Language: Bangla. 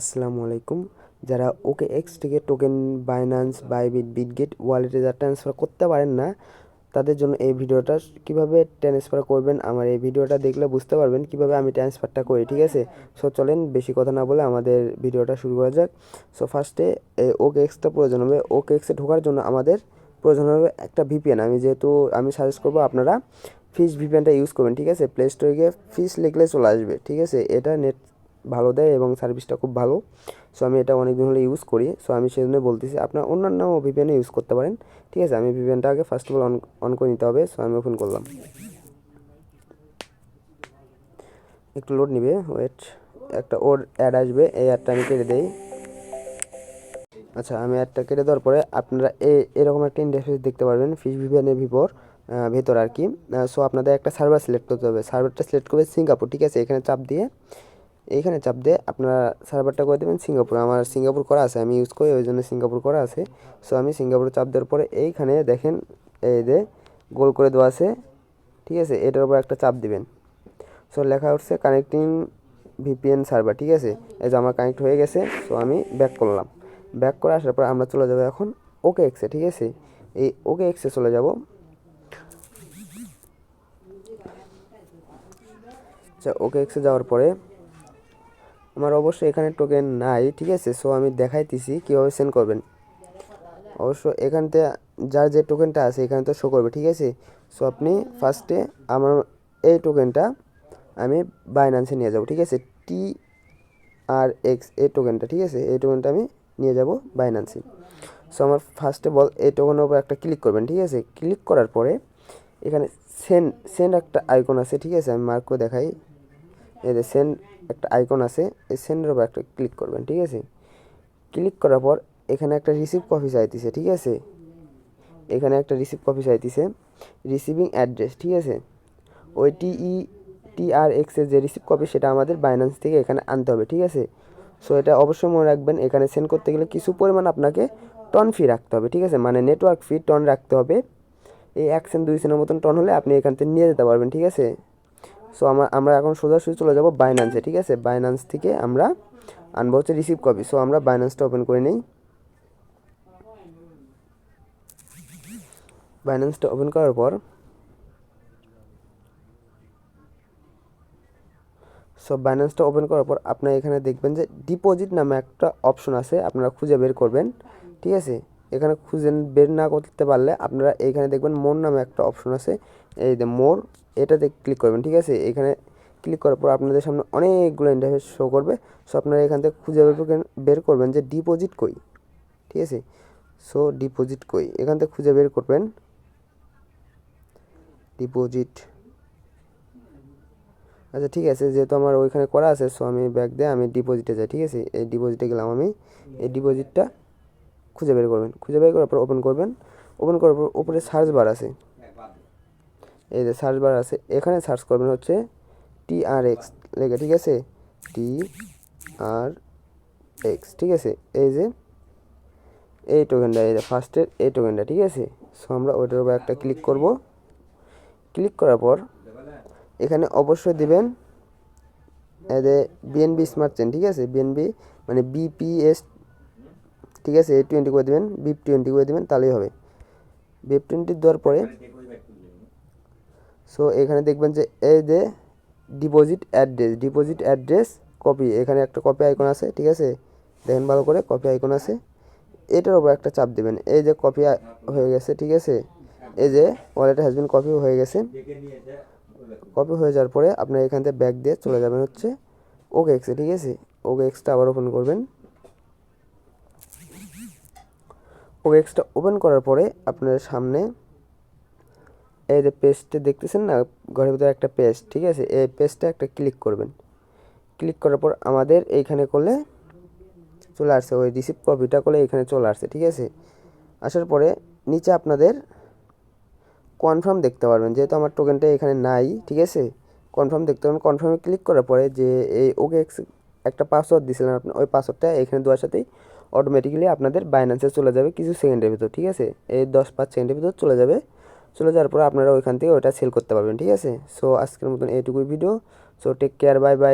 আসসালামু আলাইকুম। যারা ওকে এক্স থেকে টোকেন বাইন্যান্স বাইবিট বিটগেট ওয়ালেটে যারা ট্রান্সফার করতে পারেন না, তাদের জন্য এই ভিডিওটা কীভাবে ট্রান্সফার করবেন, আমার এই ভিডিওটা দেখলে বুঝতে পারবেন কীভাবে আমি ট্রান্সফারটা করি, ঠিক আছে? সো চলেন বেশি কথা না বলে আমাদের ভিডিওটা শুরু করা যাক। সো ফার্স্টে ওকে এক্সটা প্রয়োজন হবে। ওকে এক্সে ঢোকার জন্য আমাদের প্রয়োজন হবে একটা ভিপিএন আমি যেহেতু, আমি সাজেস্ট করব আপনারা ফিস ভিপিএনটা ইউজ করবেন, ঠিক আছে? প্লে স্টোরে গিয়ে ফিস লিখলে চলে আসবে, ঠিক আছে? এটা নেট ভালো দেয় এবং সার্ভিসটা খুব ভালো। সো আমি এটা অনেক দিন হলে ইউজ করি। সো আমি সেই জন্য বলতেছি, আপনার অন্যান্য ভিপিএনে ইউজ করতে পারেন। ঠিক আছে? আমি ভিপিএনটা আগে first of all on on করে নিতে হবে। সো আমি ওপেন করলাম। একটু লোড নিবে। ওয়েট একটা ওর অ্যাড আসবে। এই অ্যাডটা আমি কেটে দেই। আচ্ছা আমি অ্যাডটা কেটে দেওয়ার পরে আপনারা এরকম একটা ইন্টারফেস দেখতে পারবেন ফিশ ভিপিএনের ভিপর ভেতর আর কি। সো আপনাদের একটা সার্ভার সিলেক্ট করতে হবে। সার্ভারটা সিলেক্ট করবে সিঙ্গাপুর ঠিক আছে? এখানে চাপ দিয়ে। এইখানে চাপ দিয়ে আপনারা সার্ভারটা করে দেবেন সিঙ্গাপুর। আমার সিঙ্গাপুর করা আছে, আমি ইউজ করি ওই জন্য সিঙ্গাপুর করা আছে। সো আমি সিঙ্গাপুরে চাপ দেওয়ার পরে এইখানে দেখেন, এই যে গোল করে দেওয়া আছে, ঠিক আছে? এটার উপর একটা চাপ দিবেন। সো লেখা উঠছে কানেক্টিং ভিপিএন সার্ভার ঠিক আছে? এই যে আমার কানেক্ট হয়ে গেছে সো আমি ব্যাক করলাম। ব্যাক করে আসার পর আমরা চলে যাব এখন ওকে এক্সে ঠিক আছে? এই ওকে এক্সে চলে যাব। আচ্ছা ওকে এক্সে যাওয়ার পরে আমার অবশ্যই এখানে টোকেন নাই, ঠিক আছে? সো আমি দেখাইতেছি কীভাবে সেন্ড করবেন। অবশ্য এখানতে যার যে টোকেনটা আছে, এখানে তো শো করবে, ঠিক আছে? সো আপনি ফার্স্টে আমার এই টোকেনটা আমি বাইনান্সে নিয়ে যাব, ঠিক আছে? টি আর এক্স এই টোকেনটা ঠিক আছে? এই টোকেনটা আমি নিয়ে যাব বাইনান্সে সো আমার ফার্স্টে বল, এই টোকেনের উপর একটা ক্লিক করবেন, ঠিক আছে? ক্লিক করার পরে এখানে সেন্ড সেন্ড একটা আইকন আছে, ঠিক আছে? আমি মার্ক করে দেখাই। এই যে সেন্ড একটা আইকন আছে, এই সেন্ডের উপর একটা ক্লিক করবেন, ঠিক আছে? ক্লিক করার পর এখানে একটা রিসিভ কপি চাইতেছে ঠিক আছে? এখানে একটা রিসিভ কপি চাইতেছে রিসিভিং অ্যাড্রেস ঠিক আছে? ওই টিই টি আর এক্সের যে রিসিভ কপি সেটা আমাদের বাইন্যান্স থেকে এখানে আনতে হবে, ঠিক আছে? সো এটা অবশ্যই মনে রাখবেন, এখানে সেন্ড করতে গেলে কিছু পরিমাণ আপনাকে টন ফি রাখতে হবে, ঠিক আছে? মানে নেটওয়ার্ক ফি টন রাখতে হবে। এই এক সেন্ট দুই সেন্টের মতন টন হলে আপনি এখান থেকে নিয়ে যেতে পারবেন, ঠিক আছে? সো আমরা আমরা এখন সোজাসুজি চলে যাব বাইন্যান্সে ঠিক আছে? বাইন্যান্স থেকে আমরা আনব হচ্ছে রিসিভ কপি সো আমরা বাইন্যান্সটা ওপেন করে নিই। বাইন্যান্সটা ওপেন করার পর সো বাইন্যান্সটা ওপেন করার পর আপনার এখানে দেখবেন যে ডিপোজিট নামে একটা অপশন আছে, আপনারা খুঁজে বের করবেন। ঠিক আছে? এখানে খুঁজে বের না করতে পারলে আপনারা এইখানে দেখবেন মোর নামে একটা অপশন আছে। এই যে মোর এটাতে ক্লিক করবেন, ঠিক আছে? এখানে ক্লিক করার পর আপনাদের সামনে অনেকগুলো ইন্টারফেস শো করবে। সো আপনারা এখান থেকে খুঁজে বের করবেন যে ডিপোজিট কই, ঠিক আছে? সো ডিপোজিট কই, এখান থেকে খুঁজে বের করবেন। ডিপোজিট আচ্ছা ঠিক আছে, যেহেতু আমার ওইখানে করা আছে সো আমি ব্যাগ দিয়ে আমি ডিপোজিটে যাই, ঠিক আছে? এই ডিপোজিটে গেলাম আমি। এই ডিপোজিটটা খুঁজে বের করবেন। খুঁজে বের করার পর ওপেন করবেন। ওপেন করার পর উপরে সার্চ বার আছে। এই যে সার্চ বার আছে, এখানে সার্চ করবেন হচ্ছে টি আর এক্স লেগে, ঠিক আছে? টি আর এক্স ঠিক আছে? এই যে, এই টোকেনটা এই যে ফার্স্টের এই টোকেনটা ঠিক আছে? সো আমরা ওইটার উপর একটা ক্লিক করব। ক্লিক করার পর, এখানে অবশ্যই দেবেন এদের বিএনবি স্মার্ট চেন ঠিক আছে? বিএনবি মানে বিপিএস ঠিক আছে? এ টোয়েন্টি করে দেবেন বিপ টোয়েন্টি করে দেবেন, তাহলেই হবে। বিপ টোয়েন্টি দেওয়ার পরে সো এখানে দেখবেন যে এই যে deposit address deposit address copy এখানে একটা কপি আইকন আছে, ঠিক আছে? দেখেন ভালো করে কপি আইকন আছে। এটার উপর একটা চাপ দেবেন। এই যে কপি হয়ে গেছে, ঠিক আছে? এই যে ওয়ালেট হ্যাজবিন কপি হয়ে গেছে। কপি হয়ে যাওয়ার পরে আপনার এখান থেকে ব্যাক দিয়ে চলে যাবেন হচ্ছে ওকে এক্সে ঠিক আছে? ওকে এক্সটা আবার ওপেন করবেন। ওকে এক্সটা ওপেন করার পরে আপনার সামনে এই যে পেজটা দেখতেছেন না, ঘরের ভিতরে একটা পেজ ঠিক আছে? এই পেজটা একটা ক্লিক করবেন। ক্লিক করার পর আমাদের এইখানে করলে চলে আসছে, ওই রিসিভ কপিটা করলে এখানে চলে আসছে, ঠিক আছে? আসার পরে নিচে আপনাদের কনফার্ম দেখতে পারবেন, যেহেতু আমার টোকেনটা এখানে নাই, ঠিক আছে? কনফার্ম দেখতে পারবেন। কনফার্মে ক্লিক করার পরে যে এই ওকে একটা পাসওয়ার্ড দিয়েছিলেন আপনি, ওই পাসওয়ার্ডটা এখানে দেওয়ার সাথেই অটোমেটিক্যালি আপনাদের বাইন্যান্সে চলে যাবে কিছু সেকেন্ডের ভিতর, ঠিক আছে? এই দশ পাঁচ সেকেন্ডের ভিতর চলে যাবে চলে যাওয়ার পর আপনারা ওইখান থেকে ওটা সেল করতে পারবেন, ঠিক আছে? সো আজকের মতন এইটুকুই video so take care bye bye